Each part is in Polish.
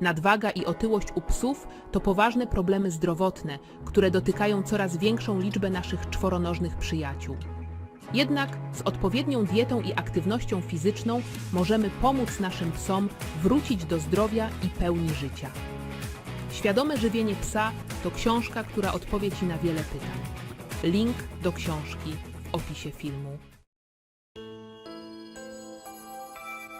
Nadwaga i otyłość u psów to poważne problemy zdrowotne, które dotykają coraz większą liczbę naszych czworonożnych przyjaciół. Jednak z odpowiednią dietą i aktywnością fizyczną możemy pomóc naszym psom wrócić do zdrowia i pełni życia. Świadome żywienie psa to książka, która odpowie Ci na wiele pytań. Link do książki w opisie filmu.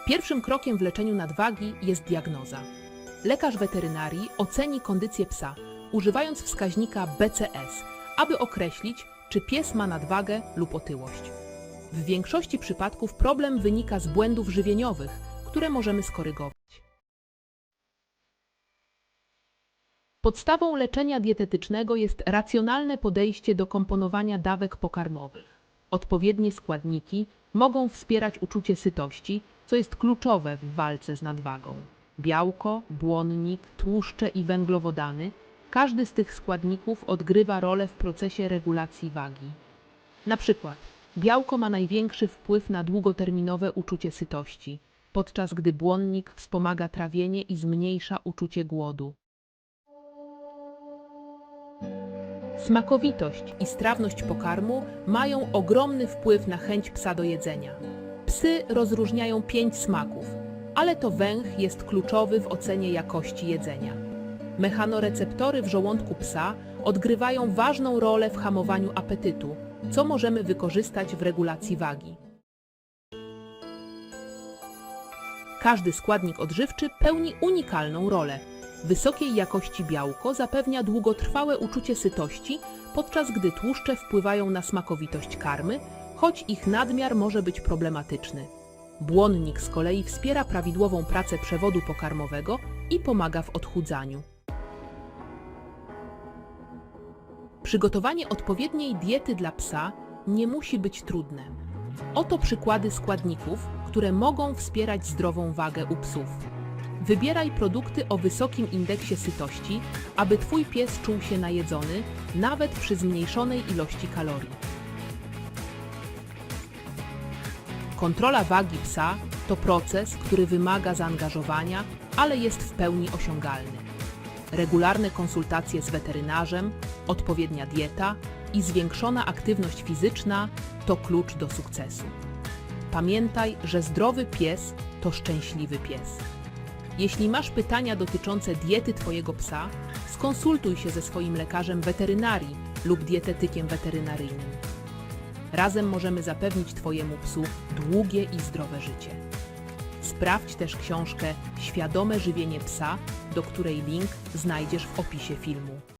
Pierwszym krokiem w leczeniu nadwagi jest diagnoza. Lekarz weterynarii oceni kondycję psa, używając wskaźnika BCS, aby określić, czy pies ma nadwagę lub otyłość. W większości przypadków problem wynika z błędów żywieniowych, które możemy skorygować. Podstawą leczenia dietetycznego jest racjonalne podejście do komponowania dawek pokarmowych. Odpowiednie składniki mogą wspierać uczucie sytości, co jest kluczowe w walce z nadwagą. Białko, błonnik, tłuszcze i węglowodany każdy z tych składników odgrywa rolę w procesie regulacji wagi. Na przykład białko ma największy wpływ na długoterminowe uczucie sytości, podczas gdy błonnik wspomaga trawienie i zmniejsza uczucie głodu. Smakowitość i strawność pokarmu mają ogromny wpływ na chęć psa do jedzenia. Psy rozróżniają pięć smaków, ale to węch jest kluczowy w ocenie jakości jedzenia. Mechanoreceptory w żołądku psa odgrywają ważną rolę w hamowaniu apetytu, co możemy wykorzystać w regulacji wagi. Każdy składnik odżywczy pełni unikalną rolę. Wysokiej jakości białko zapewnia długotrwałe uczucie sytości, podczas gdy tłuszcze wpływają na smakowitość karmy, choć ich nadmiar może być problematyczny. Błonnik z kolei wspiera prawidłową pracę przewodu pokarmowego i pomaga w odchudzaniu. Przygotowanie odpowiedniej diety dla psa nie musi być trudne. Oto przykłady składników, które mogą wspierać zdrową wagę u psów. Wybieraj produkty o wysokim indeksie sytości, aby Twój pies czuł się najedzony, nawet przy zmniejszonej ilości kalorii. Kontrola wagi psa to proces, który wymaga zaangażowania, ale jest w pełni osiągalny. Regularne konsultacje z weterynarzem, odpowiednia dieta i zwiększona aktywność fizyczna to klucz do sukcesu. Pamiętaj, że zdrowy pies to szczęśliwy pies. Jeśli masz pytania dotyczące diety Twojego psa, skonsultuj się ze swoim lekarzem weterynarii lub dietetykiem weterynaryjnym. Razem możemy zapewnić Twojemu psu długie i zdrowe życie. Sprawdź też książkę Świadome żywienie psa, do której link znajdziesz w opisie filmu.